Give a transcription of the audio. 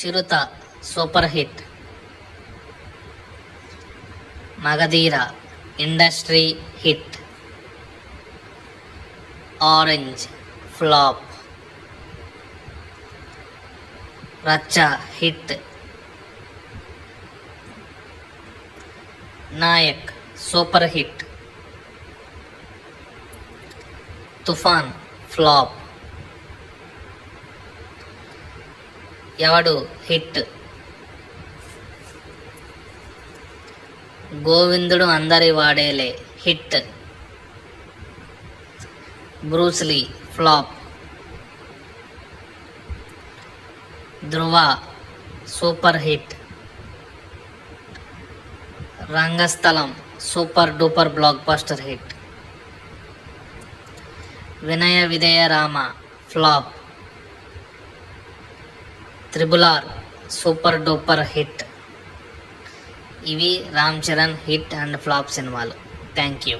Chirutha super hit Magadheera industry hit Orange flop Racha hit Nayak super hit Toofan flop Yevadu? Hit. Govindudu Andari Vaadele. Hit. Bruce Lee flop. Dhruva super hit. Rangasthalam super duper blockbuster hit. Vinaya Vidheya Rama flop. Triple R super duper hit. ఇవి Ram Charan hit and flop సినిమాలు. Thank you.